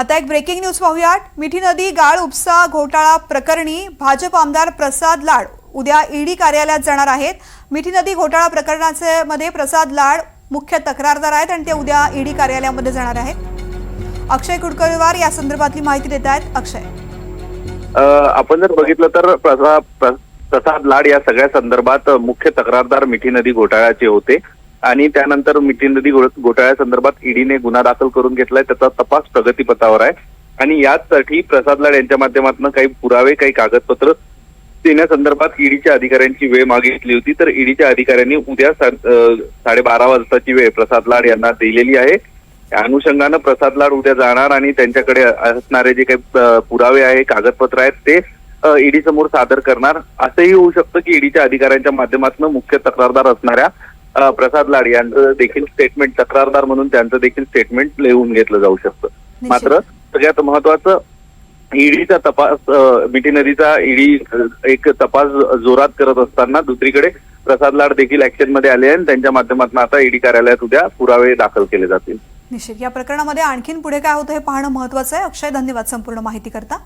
आता एक breaking news पाहूयात. मिठी नदी गाळ उपसा घोटाळा प्रकरणी भाजप आमदार प्रसाद लाड उद्या ईडी कार्यालयात जाणार आहेत. मिठी नदी घोटाळा प्रकरणाचे मध्ये प्रसाद लाड मुख्य तक्रारदार आहेत आणि ते उद्या ईडी कार्यालयामध्ये जाणार आहेत. अक्षय कुडकरवार या संदर्भातली माहिती देत आहेत. अक्षय. आपण जर बघितलं तर प्रसाद प्र- प्रसाद लाड या सगळ्या संदर्भात मुख्य तक्रारदार मिठी नदी घोटाळ्याचे होते. आणि त्यानंतर मिठी नदी घोटाळ्यासंदर्भात ईडीने गुन्हा दाखल करून घेतलाय त्याचा तपास प्रगतीपथावर आहे. आणि याचसाठी प्रसाद लाड यांच्या माध्यमातून काही पुरावे काही कागदपत्र देण्यासंदर्भात ईडीच्या अधिकाऱ्यांची वेळ मागितली होती. तर ईडीच्या अधिकाऱ्यांनी उद्या साडेबारा वाजताची वेळ प्रसाद लाड यांना दिलेली आहे. त्या अनुषंगानं प्रसाद लाड उद्या जाणार आणि त्यांच्याकडे असणारे जे काही पुरावे आहे कागदपत्र आहेत ते ईडी समोर सादर करणार. असंही होऊ शकतं की ईडीच्या अधिकाऱ्यांच्या माध्यमातून मुख्य तक्रारदार असणाऱ्या प्रसाद लाड यांचं देखील स्टेटमेंट तक्रारदार म्हणून त्यांचं देखील स्टेटमेंट लिहून घेतलं जाऊ शकतं. मात्र सगळ्यात महत्वाचं ईडीचा तपास नदीचा ईडी एक तपास जोरात करत असताना दुसरीकडे प्रसाद लाड देखील ऍक्शनमध्ये आले आणि त्यांच्या माध्यमातून आता ईडी कार्यालयात उद्या पुरावे दाखल केले जातील. निश्चित. या प्रकरणामध्ये आणखीन पुढे काय होतं हे पाहणं महत्वाचं आहे. अक्षय धन्यवाद संपूर्ण माहिती करता